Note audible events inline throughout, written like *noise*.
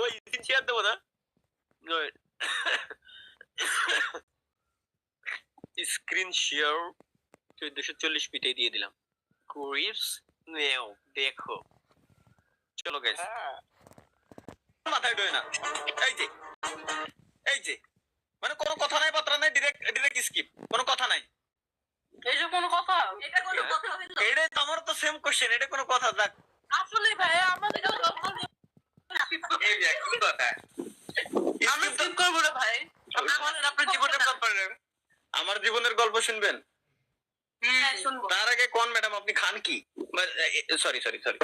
ওই তিন শেয়ার দেবো না? স্ক্রিন শেয়ার চোদ্দশো চল্লিশ পিটে দিয়ে দিলাম। ক্রিপস নেও দেখো। চলো গাইস হ্যাঁ। মাথায় ডোয় না। এই যে এই যে। মানে কোনো কথা নাই বার্তা নাই ডিরেক্ট ডিরেক্ট স্কিপ কোনো কথা নাই। এই যে কোনো কথা। এটা কোনো কথা এটা তো আমার তো সেম কোশ্চেন এটা কোনো কথা দেখ আসলে ভাই আমাদের এই যে আমি স্কিপ করব রে ভাই। আপনার জীবনের ব্যাপারে আমার জীবনের গল্প শুনবেন? হ্যাঁ তার আগে কোন ম্যাডাম আপনি খান কি? সরি সরি সরি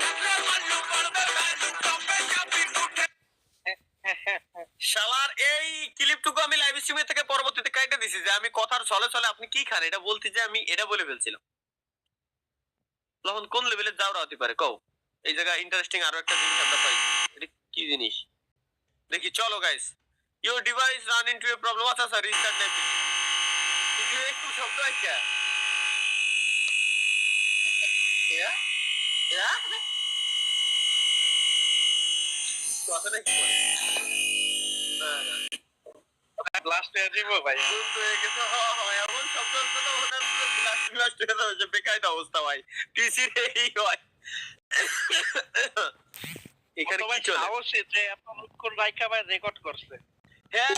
শালার এই ক্লিপটুকু আমি লাইভ স্ট্রিমে থেকে পরবর্তীতে কাইটে দিছি যে আমি কথার ছলে ছলে আপনি কি খান? এটা বলতে যে আমি এটা বলে ফেলছিলাম। তখন কোন লেভেলে যাওয়া হতে পারে? কও। এই জায়গা ইন্টারেস্টিং আরও একটা জিনিস আমরা পাই। এটা কি জিনিস? দেখি চলো guys your device ran into a problem আচ্ছা স্যার রিস্টার্ট নেট কিন্তু একটু শব্দ আছে কথাটা কি বলে? না, না। ব্লাস্ট হয়ে ভাই। হয়ে গেছে, এমন শব্দ হয়ে বেকায়দা অবস্থা ভাই। PC এই হয়। এখানে কি চলে? যে রাইকা ভাই রেকর্ড করছে। হ্যাঁ,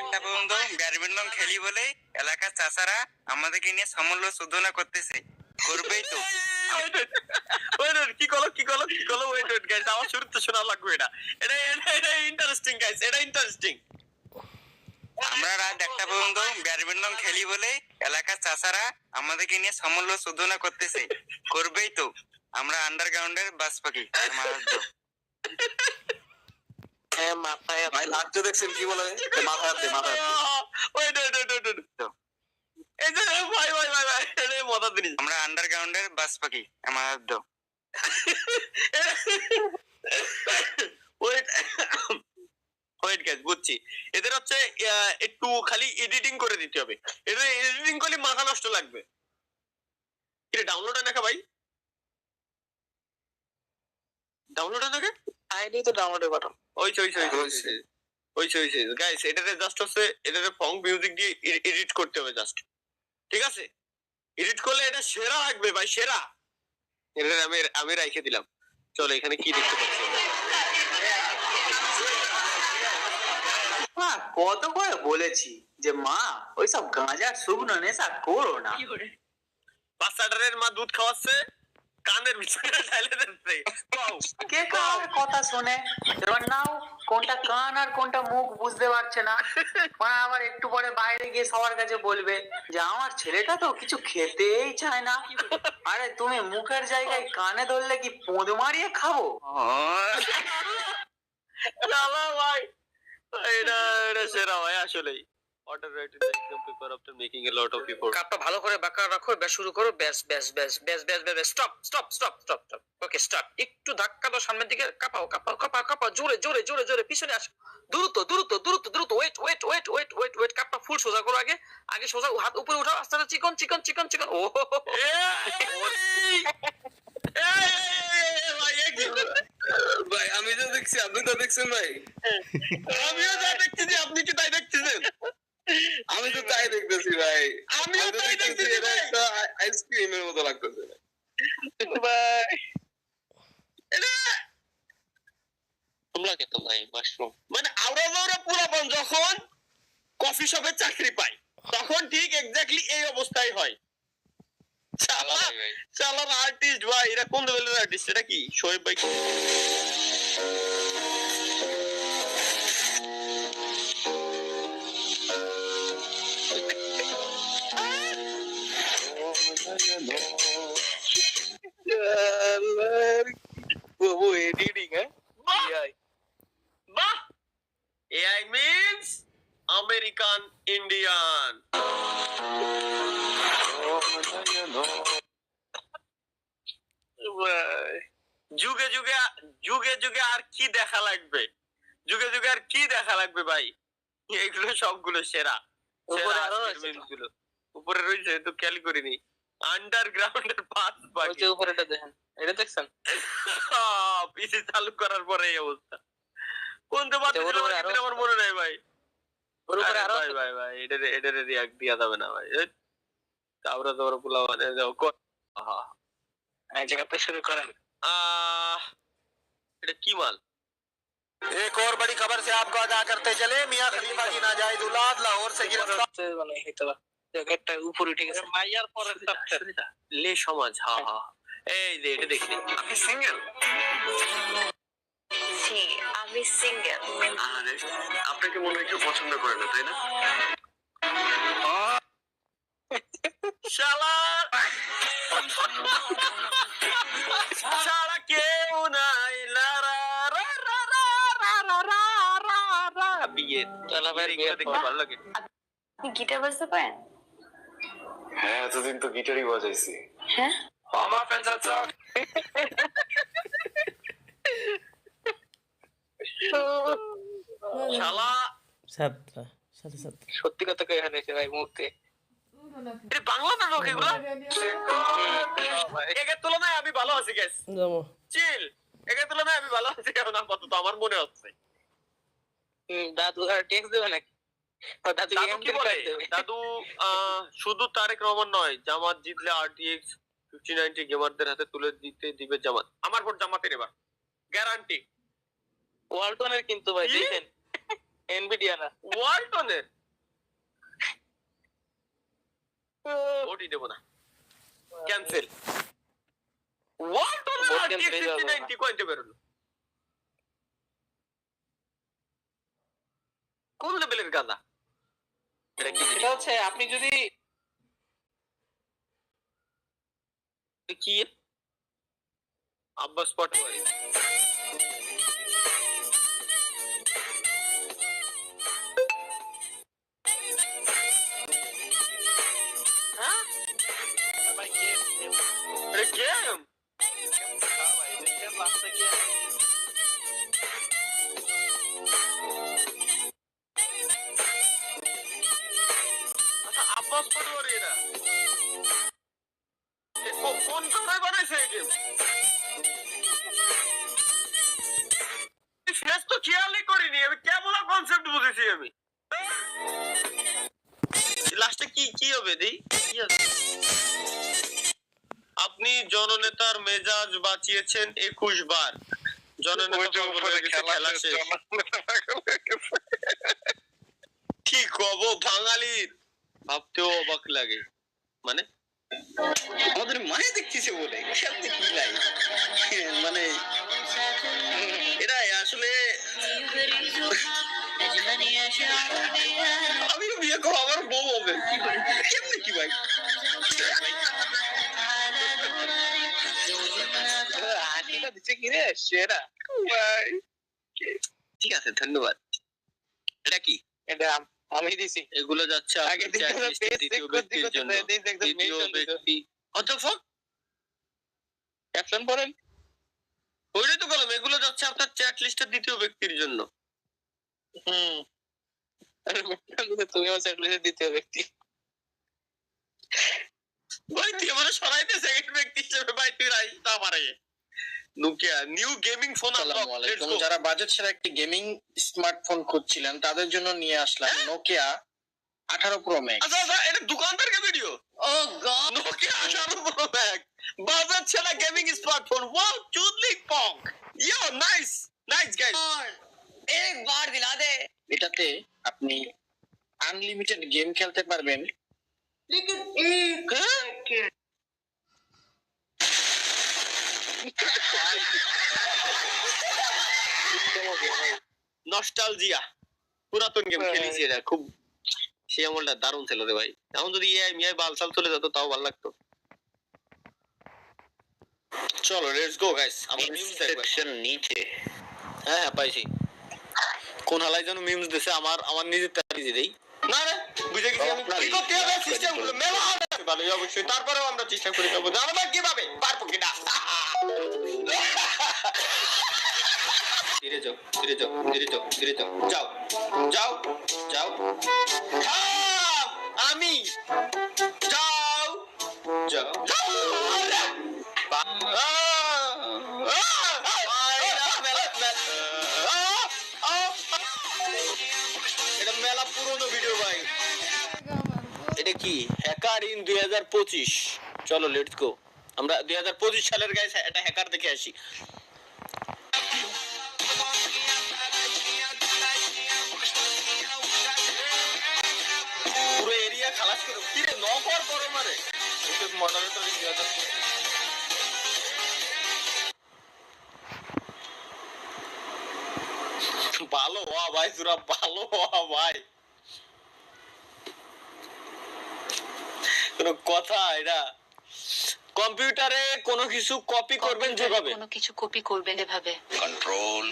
একটা পর্যন্ত ব্যাডমিন্টন খেলি বলে এলাকার চাচারা আমাদেরকে নিয়ে সমল্য শোধনা করতেছে। করবেই তো। কি করো কি করো কি করো ওয়েট ওয়েট গাইস আমার শুরুতে শোনা লাগবে এটা। এটা এটা এটা ইন্টারেস্টিং গাইস এটা ইন্টারেস্টিং আমরা রাত একটা পর্যন্ত ব্যাডমিন্টন খেলি বলে এলাকার চাচারা আমাদেরকে নিয়ে সমল্য শোধনা করতেছে। করবেই তো। আমরা আন্ডারগ্রাউন্ডের বাস পাখি হ্যাঁ ভাই লাস্টে দেখছেন কি বলে? মাথা হাত মাথা আমরা আন্ডারগ্রাউন্ডের বাস পাখি মারাত্ম। ওয়েট ওয়েট গাইস বুঝছি। এদের হচ্ছে আহ, একটু খালি এডিটিং করে দিতে হবে। এদের এডিটিং করলে মাথা নষ্ট লাগবে। কি ডাউনলোড হয় নাকি ভাই? ডাউনলোড হয় নাকি আইডি তো ডাউনলোডের বাটন ওই ওই ওই ওই ওই গাইস এটাতে জাস্ট হচ্ছে এটাতে ফং মিউজিক দিয়ে এডিট করতে হবে জাস্ট ঠিক আছে? এডিট করলে এটা সেরা লাগবে ভাই সেরা। এটা আমি আমি রেখে দিলাম। চলো এখানে কি দেখতে পাচ্ছি মা কত করে বলেছি যে মা ওইসব গাঁজার শুকনো নেশা করো না। বাচ্চাটারের মা দুধ খাওয়াচ্ছে। কানের ভিতরে ঢালে দিচ্ছে কে কার কথা শুনে? এবার নাও কোনটা কান আর কোনটা মুখ বুঝতে পারছে না। মা আবার একটু পরে বাইরে গিয়ে সবার কাছে বলবে যে আমার ছেলেটা তো কিছু খেতেই চায় না। আরে তুমি মুখের জায়গায় কানে ধরলে কি পোঁদ মারিয়ে খাব? ভাই। এটা এটা সেরা ভাই আসলেই। Order right is exam paper after making a lot of effort কাপটা ভালো করে বাঁকা রাখো এবার শুরু করো ব্যাস ব্যাস ব্যাস ব্যাস ব্যাস ব্যাস stop stop stop stop stop okay stop একটু ধাক্কা দাও সামনের দিকে কাঁপাও কাঁপাও কাঁপাও কাঁপাও জোরে জোরে জোরে জোরে পিছনে আসো। দ্রুত দ্রুত দ্রুত দ্রুত wait wait wait wait wait wait কাপটা ফুল সোজা করো আগে। আগে সোজা হাত উপরে উঠাও আস্তে আস্তে চিকন চিকন চিকন চিকন ও। ভাই আমি তো দেখছি আপনি তো দেখছেন ভাই। আমিও যা দেখছি আপনি কি তাই দেখতেছেন? আমি তো তাই দেখতেছি ভাই। আমিও আমি তো তাই দেখতেছি এটা ভাই। একটা আইসক্রিমের মতো লাগতেছে। ভাই। তোমরা ভাই মাশরুম মানে আওরা আওরা পুরাপন যখন কফি শপে চাকরি পায় তখন ঠিক এক্স্যাক্টলি এই অবস্থায় হয়। চালা চালার আর্টিস্ট ভাই এরা কোন লেভেলের আর্টিস্ট এটা কি? শোয়েব ভাই ও এডিটিং হ্যাঁ বাহ বাহ এআই মিন্স আমেরিকান ইন্ডিয়ান যুগে যুগে যুগে যুগে আর কি দেখা লাগবে? যুগে যুগে আর কি দেখা লাগবে ভাই? এইগুলো সবগুলো সেরা। উপরে সেরা। উপরে রয়েছে তো খেয়াল করিনি। আন্ডারগ্রাউন্ডের পাস ওই যে বাকি উপরেটা দেখেন এটা দেখছেন আহ, পিসি চালু করার পরে এই অবস্থা কোন তো বাদ ওর উপরে আরো- আমার মনে নাই ভাই ওর উপরে আরে আরো ভাই ভাই ভাই এটারে এটারে রিয়াক্ট দিয়া যাবে না ভাই এই, তারপরে তোমার পোলা মানে যাও কর আহা এই জায়গাতে শুরু করেন আহ এটা কি মাল एक और बड़ी खबर से आपको आगाह करते चले मियां खलीफा की नाजायज औलाद लाहौर से गिरफ्तार একটা উপরে উঠে গেছে। মাইয়ার পরের লে সমাজ হা হা। এই যে এটা দেখি। আপনি সিঙ্গেল আমি সিঙ্গেল আপনাকে মনে হয় কেউ পছন্দ করে না তাই না? নাই দেখতে ভালো লাগে। গিটার বাজতে পারেন? হ্যাঁ এতদিন তো গিটারই বাজাইছি। হ্যাঁ? আমার ফ্যান্স আছে শালা। সাতটা সাথে সাতটা। সত্যি কথা কই এখানে এসে ভাই মুহূর্তে। বাংলা নাটক এগুলো? একের তুলনায় আমি ভালো আছি গ্যাস চিল একের তুলনায় আমি ভালো আছি এখন আপাতত আমার মনে হচ্ছে। হুম, দাদু আর টেক্স দেবে নাকি? দাদু দাদু কি বলে? দাদু শুধু তারেক রহমান নয় জামাত জিতলে আরটিএক্স ফিফটি নাইনটি গেমারদের হাতে তুলে দিতে দিবে জামাত। আমার ভোট জামাতের এবার। গ্যারান্টি ওয়ালটনের কিন্তু ভাই দেখেন। এনভিডিয়া না। ওয়ালটনের? ভোটই দেবো না। ক্যান্সেল ওয়ালটনের আরটিএক্স ফিফটি নাইনটি কয়েন্টে বেরোলো? কোন লেভেলের গাঁদা? এটা হচ্ছে আপনি যদি কি? আব্বাস পাটোয়ারি বাঁচিয়েছেন একুশ বার। কি কব বাঙালির? ভাবতেও অবাক লাগে। মানে? আমাদের মায়ে দেখতেছে বলে কি লাই মানে এরা আসলে আমিও বিয়ে করব আমার বউ হবে। কেমনে কি ভাই? আটিটা দিচ্ছে সেরা ঠিক আছে ধন্যবাদ এটা কি এটা আমি দিছি এগুলো যাচ্ছে আগে আপনার দিকে chat তো list এ পেজ দ্বিতীয় ব্যক্তির জন্য দ্বিতীয় ব্যক্তি What the fuck? ক্যাপশন পড়েন ওইটাই তো বললাম এগুলো যাচ্ছে আপনার চ্যাট লিস্টের দ্বিতীয় ব্যক্তির জন্য হুম আমার চ্যাটলিস্টে দ্বিতীয় ব্যক্তি ভাই তুই আমার সরাইতে সেকেন্ড ব্যক্তি হিসেবে ভাই তুই রাইস না পারে নোকিয়া নিউ গেমিং ফোন আলাইকুম। যারা বাজেট ছাড়া একটি গেমিং স্মার্টফোন খুঁজছিলেন তাদের জন্য নিয়ে আসলাম নোকিয়া আঠারো প্রো ম্যাক্স আচ্ছা আচ্ছা এটা দোকানদারকে ভিডিও ও গড। নোকিয়া আঠারো প্রো ম্যাক্স বাজার ছাড়া গেমিং স্মার্টফোন ওয়াও চুদলিক পং ইয়ো নাইস নাইস গাইস এক বার দিলা দে। এটাতে আপনি আনলিমিটেড গেম খেলতে পারবেন। নস্টালজিয়া পুরাতন গেম হ্যাঁ। খেলেছি এটা। খুব সেই আমলটা দারুণ ছিল রে ভাই। এখন যদি মিয়াই বালসাল চলে যেত তাও ভালো লাগতো। চলো লেটস গো গাইস আমরা মিমস দেখব নিচে। হ্যাঁ হ্যাঁ পাইছি। কোন হালাই যেন মিমস দিছে আমার আমার নিজের তা নিজে দেই। না রে বুঝে গেছি আমি কি করতে হবে? সিস্টেমগুলো মেলা হবে। ভালো অবশ্যই তারপরেও আমরা চেষ্টা করি তবে জানো কীভাবে? পারব কিনা ধীরে যাও ধীরে যাও ধীরে যাও ধীরে যাও। যাও যাও যাও। আমি। যাও যাও। যাও হাজার পঁচিশ। চলো লেটস গো আমরা দুই হাজার পঁচিশ সালের গায়ে একটা হ্যাকার দেখে আসি। পুরো এরিয়া দুই ভালো ভাই তোরা ভালো ভাই। কোনো কথা এটা কম্পিউটারে কোনো কিছু কপি করবেন যেভাবে? কোনো কিছু কপি করবেন এভাবে। কন্ট্রোল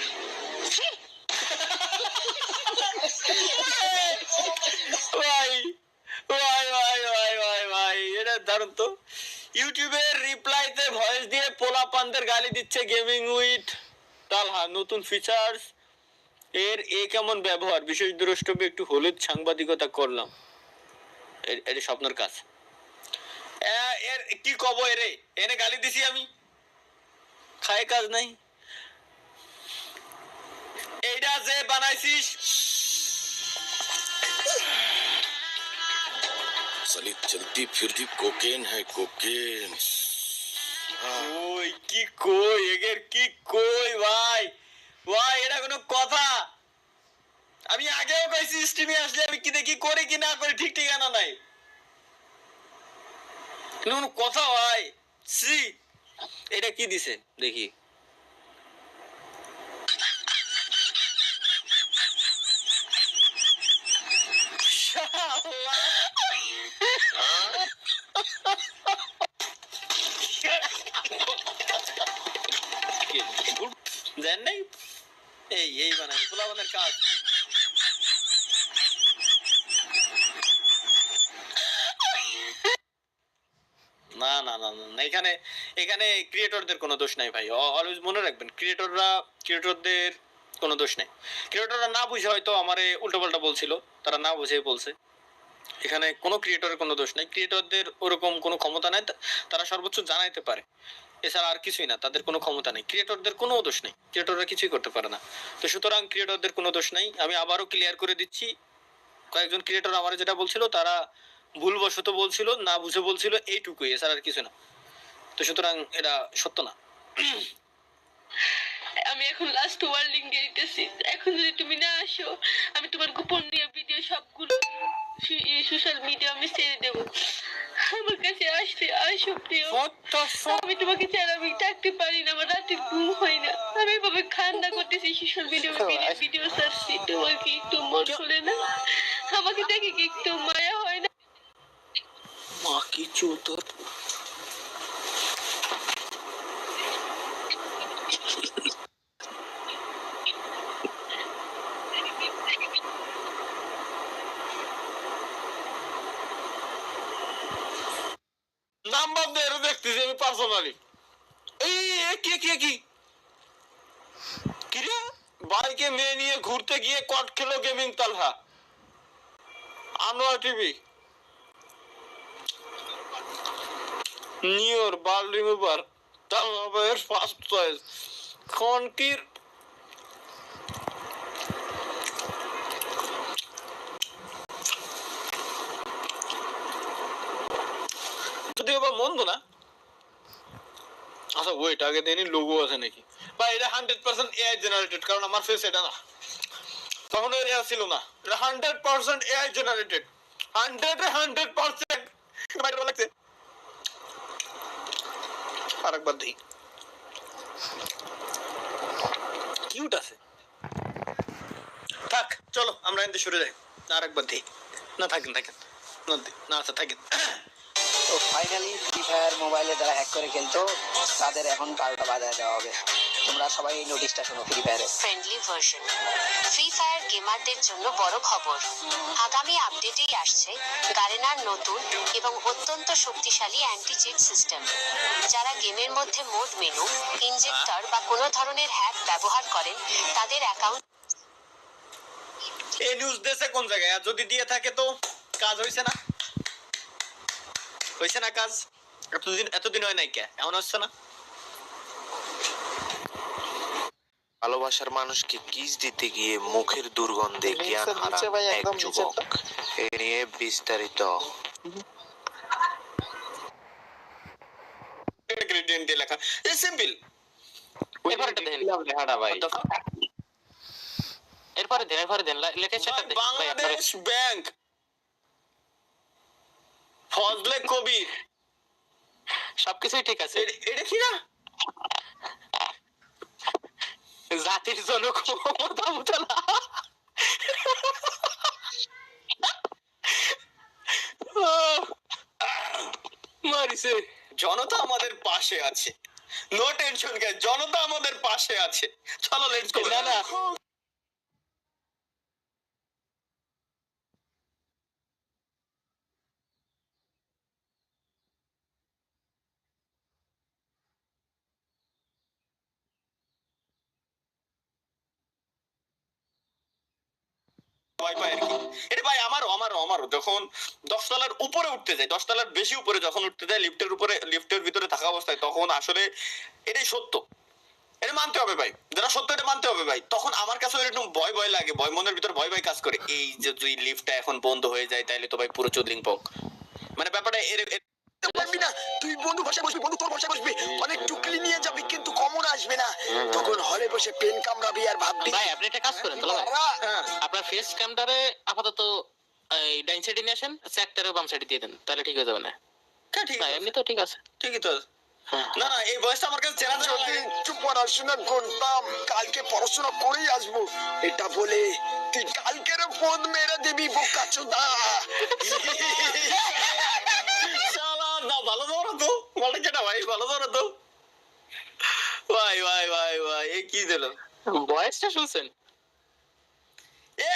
ভাই ভাই ভাই ভাই ভাই ভাই এটা দারুণ তো। ইউটিউবের রিপ্লাইতে ভয়েস দিয়ে পোলা পান্দের গালি দিচ্ছে গেমিং উইথ তালহা নতুন ফিচার্স এর এ কেমন ব্যবহার? বিশেষ দ্রষ্টব্য একটু হলুদ সাংবাদিকতা করলাম। এটা স্বপ্নের কাজ। এর কি কব এরে এনে গালি দিছি আমি খায় কাজ নাই এইটা যে বানাইছিস साली चलती फिरती कोकेन है कोकेन ওই কি কই এগের কি কই ভাই ভাই এটা কোনো কথা আমি আগেও কইছি স্ট্রিমে আসলে আমি কি দেখি করি কি না করি ঠিক ঠিকানা নাই কিন্তু কোনো কথা ভাই সি এটা কি দিছে? দেখি। দেন নাই? এই এই বানাই পোলাবানের কাজ না না না না এখানে এখানে ক্রিয়েটরদের কোনো দোষ নাই ভাই। অলওয়েজ মনে রাখবেন ক্রিয়েটররা ক্রিয়েটরদের কোনো দোষ নেই। ক্রিয়েটররা না বুঝে হয়তো উল্টোপাল্টা বলছিল, তারা না বুঝে বলছে। এখানে কোনো ক্রিয়েটরের কোনো দোষ ক্রিয়েটরদের ওরকম কোনো ক্ষমতা নাই তারা সর্বোচ্চ জানাইতে পারে। এছাড়া আর কিছুই না, তাদের কোনো ক্ষমতা নেই। ক্রিয়েটরদের কোনো দোষ নেই। ক্রিয়েটররা কিছুই করতে পারে না। তো সুতরাং ক্রিয়েটরদের কোনো দোষ নাই। আমি আবারও ক্লিয়ার করে দিচ্ছি, কয়েকজন ক্রিয়েটর আমার যেটা বলছিল, তারা ভুলবশত বলছিল না বুঝে বলছিল এইটুকুই। এছাড়া আর কিছু না। তো সুতরাং এটা সত্য না। আমি এখন লাস্ট ওয়ার্ল্ডিং দিতেছি। এখন যদি তুমি না আসো আমি তোমার গোপনীয় ভিডিও সবগুলো সোশ্যাল মিডিয়া আমি ছেড়ে দেবো। আমার কাছে আসতে আসো প্রিয়। আমি তোমাকে ছাড়া আমি থাকতে পারি না আমার রাতে ঘুম হয় না। আমি এভাবে খান্না করতেছি সোশ্যাল মিডিয়া ভিডিও সারছি তোমার কি একটু মন খুলে না? আমাকে দেখে কি একটু মায়া হয়? না মা কি চুতর নাম্বার দে এর দেখতেছি, আমি পার্সোনালি এই কি কি কি? কি বাইকে মেয়ে নিয়ে ঘুরতে গিয়ে কট খেলো গেমিং তালহা আনোয়ার টিভি। নিউর বাল রিমুভার তালহাবের ফার্স্ট চয়েস খনকির যদিও বা মন্দ না। আচ্ছা ওয়েট আগে দেনি লোগো আছে নাকি? বা এটা হান্ড্রেড পার্সেন্ট এআই জেনারেটেড কারণ আমার ফেস এটা না। তখন এর এআই ছিল না। এটা hundred percent AI generated hundred hundred percent লাগছে। আরেকবার দেখি কিউট আছে। থাক, চলো, আমরা এনতে শুরু যাই। আরেকবার দেখি না, থাকেন থাকেন। না না আচ্ছা থাকেন। তো ফাইনালি ফ্রি ফায়ার মোবাইলে যারা হ্যাক করে খেলতো, তাদের এখন পাল্টা বাজায় দেওয়া হবে। তোমরা সবাই এই নোটিশটা শোনো ফ্রি ফায়ারে ফ্রেন্ডলি ভার্সন ফ্রি ফায়ার গেমারদের জন্য বড় খবর। আগামী আপডেটেই আসছে গারেনার নতুন এবং অত্যন্ত শক্তিশালী অ্যান্টি চিট সিস্টেম যারা গেমের মধ্যে মোড মেনু ইনজেক্টর বা কোনো ধরনের হ্যাক ব্যবহার করেন তাদের অ্যাকাউন্ট এই নিউজ দেশে কোন জায়গায়? আর যদি দিয়ে থাকে তো কাজ হয়েছে না। হয়েছে না কাজ? এতদিন এতদিন হয় নাই কে? এমন হচ্ছে না? ভালোবাসার মানুষকে কিস দিতে গিয়ে মুখের দুর্গন্ধে জ্ঞান হারান এক যুবক। এ নিয়ে বিস্তারিত। লেখা সিম্পল এরপরে দেন। লেখাটা ভাই। এরপরে দেন এরপরে দেন। লেটেস্ট এটা দেন। বাংলাদেশ ব্যাংক। ফজলে কবির। সবকিছুই ঠিক আছে। এটা কি না? জাতির জনক মারিছে। জনতা আমাদের পাশে আছে। নো টেনশন কে জনতা আমাদের পাশে আছে। চলো লেটস গো না, না। ভাই আমারও যখন দশ তলার উপরে উঠতে যায় দশ তলার বেশি উপরে যখন উঠতে যায় লিফটের উপরে, লিফটের ভিতরে থাকা অবস্থায়, তখন আসলে এটাই সত্য। এটা মানতে হবে ভাই। যারা সত্য, এটা মানতে হবে ভাই। তখন আমার কাছে একটু ভয় ভয় লাগে। ভয়, মনের ভিতর ভয় ভয় কাজ করে। এই যে লিফটটা এখন বন্ধ হয়ে যায় তাহলে তো ভাই পুরো চুদলিং পক। মানে ব্যাপারটা এর- পারবি না। তুই বন্ধু বসে বসবি বন্ধু তোর বসে বসবি। অনেক টুকলি নিয়ে যাবি কিন্তু কমন আসবে না। তখন হলে বসে পেন কামড়াবি আর ভাববি। ভাই আপনি একটা কাজ করেন তাহলে হ্যাঁ। আপনার ফেস ক্যামটারে আপাতত এই ডাইন সাইডে নিয়ে আসেন সেক্টরে বাম সাইডে দিয়ে দেন তাহলে ঠিক হয়ে যাবে না। হ্যাঁ, ঠিক আছে। এমনি তো ঠিক আছে। ঠিকই তো। না না এই বয়সটা আমার কাছে চেনা চেনা যদি একটু পড়াশোনা করতাম কালকে পড়াশোনা করেই আসব। এটা বলে তুই কালকের পদ মেরে দিবি বোকা চোদা *laughs* শালা, না ভালো ধরো তো বলে কেটা ভাই ভালো ধরো তো? ভাই ভাই ভাই ভাই এ কি দিল বয়সটা শুনছেন? এ!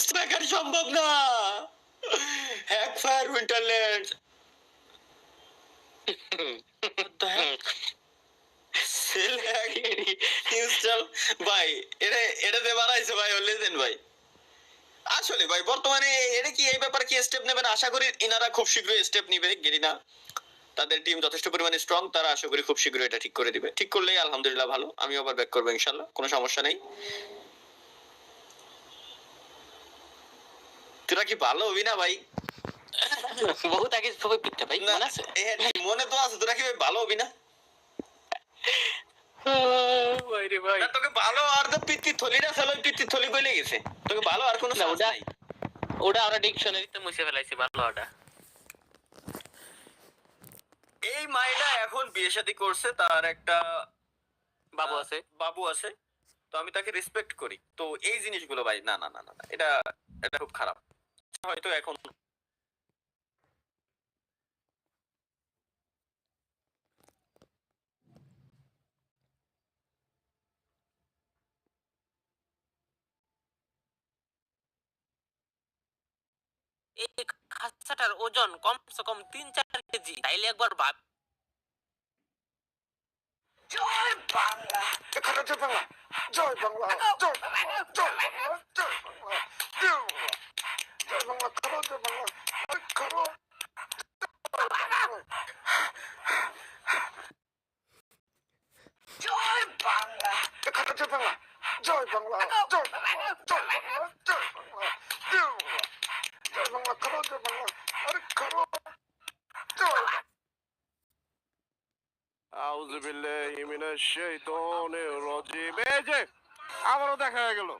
স্ট্রাইকার সম্ভব না! Hack fire winterland sale hack install ভাই এটা এটাতে বানাইছে ভাই ও লেজেন্ড ভাই। আসলে ভাই বর্তমানে এটা কি এই ব্যাপারে কি স্টেপ নেবেন? আশা করি ইনারা খুব শীঘ্রই স্টেপ নিবে গেরিনা। তাদের টিম যথেষ্ট পরিমাণে স্ট্রং তারা আশা করি খুব শীঘ্রই এটা ঠিক করে দিবে। ঠিক করলেই আলহামদুলিল্লাহ ভালো। আমি আবার ব্যাক করব ইনশাল্লাহ কোনো সমস্যা নেই। তোরা কি ভালো হবি না ভাই? বহুত আগে সবাই পিঠটা ভাই মনে আছে? মনে তো আছে তোরা কি ভাই ভালো হবি না? ভাই রে ভাই। তোকে ভালো আর তো পিত্তি থলিটা ছিল ওই পিত্তি থলি কইলে গেছে। তোকে ভালো আর কোনো ওটা- ওটা আমরা ডিকশনারিতে মুছে ফেলাইছি ভালো ওটা। এই মাইটা এখন বিয়ে শাদী করছে তার একটা বাবু আছে। বাবু আছে। তো আমি তাকে রেসপেক্ট করি। তো এই জিনিসগুলো ভাই না না না না না, এটা এটা খুব খারাপ। হয়তো এখন এই খাঁচাটার ওজন কমসে কম তিন চার কেজি তাইলে একবার ভাব জয় বাংলা জয় বাংলা জয় বাংলা জয় বাংলা জয় বাংলা জয় বাংলা জয় বাংলা করো জয় বাংলা করো জয় বাংলা জয় বাংলা জয় বাংলা জয় বাংলা জয় বাংলা জয় বাংলা করো জয় বাংলা আরে করো জয় আউযু শাইতানির রাজিম এই যে আবারও দেখা হয়ে গেল।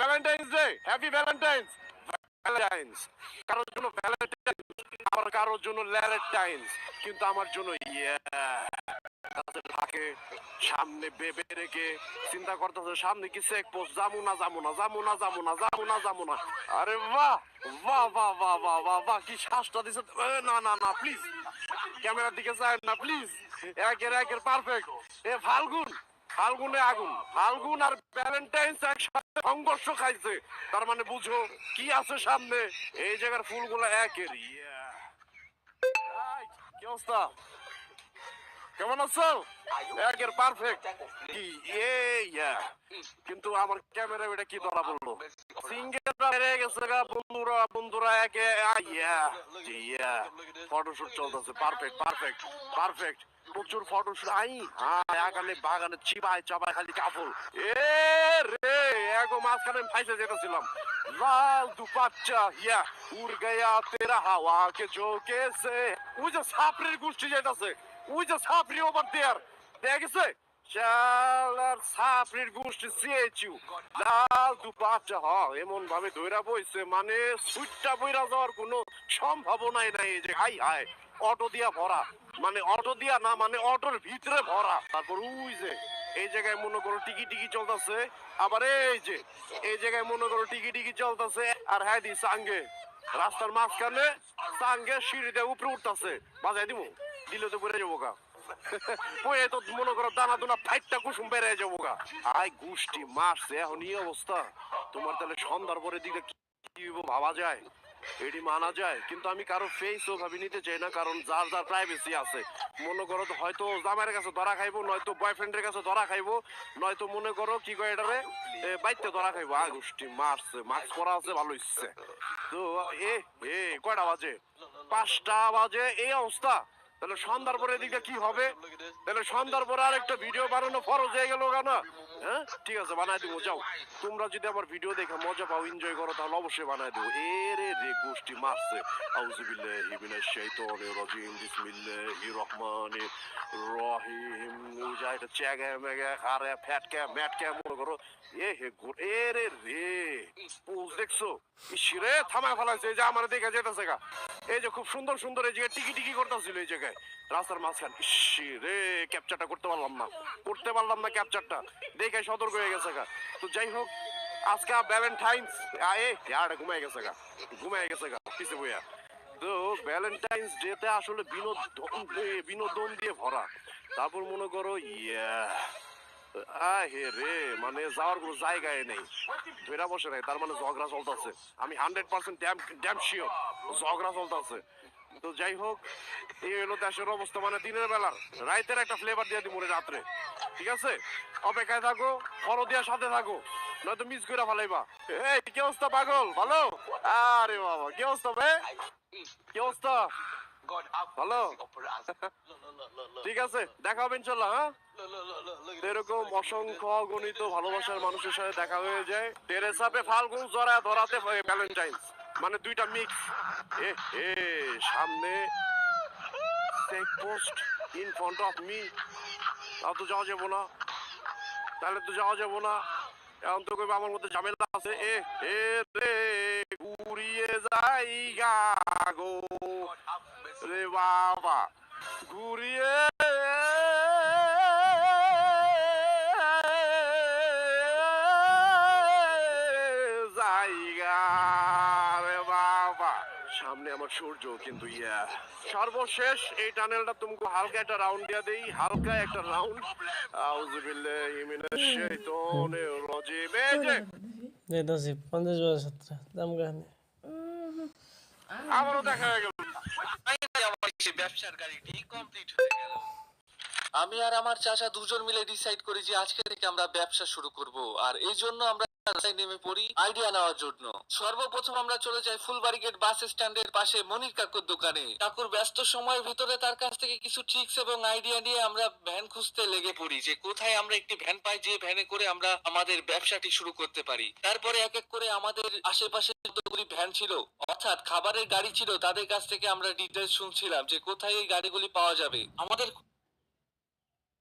Valentine's day happy Valentine's Valentine's কারোর জন্য ভ্যালেন্টাইন্স কারোর জন্য ল্যালেন্টাইন্স কিন্তু আমার জন্য ইয়া থাকে, সামনে বেবে রেখে। চিন্তা করতেছে, সামনে কি চেক যাব না যাব না যাব না যাব না যাব না যাব না। আরে বাহ বাহ বাহ বাহ বাহ বাহ বাহ, কি শ্বাসটা দিছে। না না না প্লিজ ক্যামেরার দিকে চায় না প্লিজ একের একের পারফেক্ট এ ফাল্গুন, ফাল্গুনে আগুন। ফাল্গুন আর ভ্যালেন্টাইন্স একসাথে সংঘর্ষ খাইছে। তার মানে বুঝো কি আছে সামনে? এই জায়গার ফুলগুলো একের ইয়া কি অবস্থা? কেমন আছো? একের পারফেক্ট কি? ইয়া। কিন্তু আমার ক্যামেরা কি ধরা সিঙ্গেলটা হেরে গেছে গা, বন্ধুরা বন্ধুরা, একে ইয়া। ফটোশুট চলতেছে। পারফেক্ট পারফেক্ট পারফেক্ট প্রচুর ফটো আই হ্যাঁ বাগানে চিবাই চাবাই খালি কাপড়। এ, রে, এগো মাঝখানে ফাইসে যেতেছিলাম। লাল দুপাচ্চা, ইয়া। উড় গয়া তেরা হাওয়া কে চোখে সে। ওই যে সাপরির গোষ্ঠী যেতেছে। ওই যে সাপরি ওভার দেয়ার। সাপরির গোষ্ঠী এমন ভাবে দইরা বইছে মানে সুইটটা নাই যে, হাই অটো দিয়া ভরা। মানে অটো দিয়া না মানে অটোর ভিতরে ভরা। তারপর ওই যে, এই জায়গায় মনে করো টিকি টিকি চলতেছে, আবার এই যে, এই জায়গায় মনে করো টিকি টিকি চলতেছে, আর হ্যাঁ দি সাঙ্গে রাস্তার মাঝখানে সাঙ্গে সিঁড়িতে উপরে উঠতেছে। বাজাই দিব দিলে তো পড়ে যাব গা। পড়ে তো মনে করো দানা দুনা ফাইটটা কুসুম বেড়ে যাব গা। আই গুষ্টি, মারছে, এখন এই অবস্থা। তোমার তাহলে সন্ধ্যার পরে দিকে কি ভাবা যায়? এটি মানা যায়। কিন্তু আমি কারও ফেস ভাবি নিতে চাই না, কারণ যার যার প্রাইভেসি আছে। মনে করো হয়তো জামাইয়ের কাছে ধরা খাইবো, নয়তো বয়ফ্রেন্ডের কাছে ধরা খাইবো, নয়তো মনে করো কি কয় এটারে? বাইতে ধরা খাইবো। আ গোষ্ঠী মারছে মাস্ক পরা আছে, ভালো ইচ্ছে তো, এ এ, কয়টা বাজে? পাঁচটা বাজে, এই অবস্থা। তাহলে সন্ধ্যার পরে এদিকে কি হবে? তাহলে সন্ধ্যার পরে আরেকটা ভিডিও বানানো ফরজ হয়ে গেল না হ্যাঁ? ঠিক আছে, বানাই দিব, যাও। তোমরা যদি আমার ভিডিও দেখে মজা পাও এনজয় করো, তাহলে অবশ্যই বানাই দেবো। এ রে রে, গোষ্ঠী মারছে। আউজুবিল্লাহি মিনাশ শাইতানির রাজিম, বিসমিল্লাহির রহমানির রহিম। এটা চ্যাগা ম্যাগা খারে ফ্যাটকা, ম্যাটকা, মনে করো। এ হে গো- এ রে রে। পোজ দেখছ? ইসিরে থামায় ফেলাইছে। এই যে আমার দেখে যেতেছে গা। এই যে খুব সুন্দর সুন্দর, এই জায়গায় টিকি টিকি করতেছিল এই জায়গায়। রাস্তার মাঝখান। রে ক্যাপচারটা করতে পারলাম না। করতে পারলাম না ক্যাপচারটা দেখে সতর্ক হয়ে গেছে গা। তো যাই হোক, আজকে ভ্যালেন্টাইন্স আয়ে ইয়ারটা গেছে গা। গেছে গা, পিছে বইয়া। তো ভ্যালেন্টাইন্স আসলে বিনোদন বিনোদন দিয়ে ভরা। তারপর মনে করো, ইয়া, আহে রে মানে যাওয়ার কোনো জায়গায় নেই। ধৈরা বসে নাই, তার মানে ঝগড়া চলতেছে। আমি hundred percent damn damn sure ঝগড়া চলতেছে। তো যাই হোক, এই হলো দেশের অবস্থা মানে দিনের বেলার রাইতের একটা ফ্লেভার দিয়ে দিব রাত্রে। ঠিক আছে? অপেক্ষায় থাকো ফলো দেওয়ার সাথে থাকো, নয়তো মিস করে ফেলাইবা। এই, কি অবস্থা পাগল? ভালো? আরে বাবা, কি অবস্থা বে? কি অবস্থা? ভালো? ঠিক আছে, দেখা হবে ইনশাল্লাহ হ্যাঁ? এরকম অসংখ্য গণিত ভালোবাসার মানুষের সাথে দেখা হয়ে যায়। টেরেসা পে ফাল্গুন জরা ধরাতে ভ্যালেন্টাইন্স মানে দুইটা মিক্স এ এ, সামনে। Check post in front of me তাও তো যাওয়া যাব না। তাহলে তো যাওয়া যাব না। এখন তো কইবে আমার মধ্যে ঝামেলা আছে। এ এ রে, ঘুরিয়ে যাই গা গো। রে বাবা। ঘুরিয়ে সামনে আমার সূর্য কিন্তু ইয়া। সর্বশেষ এই টানেলটা তোমাকে হালকা একটা রাউন্ড দিয়া দেই। হালকা একটা রাউন্ড আউযুবিল্লাহি মিনাশ শাইতানির রাজিম। এই যে। যেতেছি পঞ্চাশ বছর সাতটা দাম কাহানি আবারও দেখা হয়ে গেল। ব্যবসার গাড়িটি কমপ্লিট হয়ে গেল আমি আর আমার চাচা দুজন মিলে ডিসাইড করি যে আজকে থেকে আমরা ব্যবসা শুরু করব। আর এই জন্য আমরা নেমে পড়ি আইডিয়া নেওয়ার জন্য। সর্বপ্রথম আমরা চলে যাই বাস স্ট্যান্ডের পাশে মনির কাকুর দোকানে। কাকুর ব্যস্ত সময়ের ভিতরে তার কাছ থেকে কিছু ট্রিক্স এবং আইডিয়া নিয়ে আমরা ভ্যান খুঁজতে লেগে পড়ি যে কোথায় আমরা একটি ভ্যান পাই, যে ভ্যানে করে আমরা আমাদের ব্যবসাটি শুরু করতে পারি। তারপরে এক এক করে আমাদের আশেপাশে যতগুলি ভ্যান ছিল, অর্থাৎ খাবারের গাড়ি ছিল, তাদের কাছ থেকে আমরা ডিটেলস শুনছিলাম যে কোথায় এই গাড়িগুলি পাওয়া যাবে। আমাদের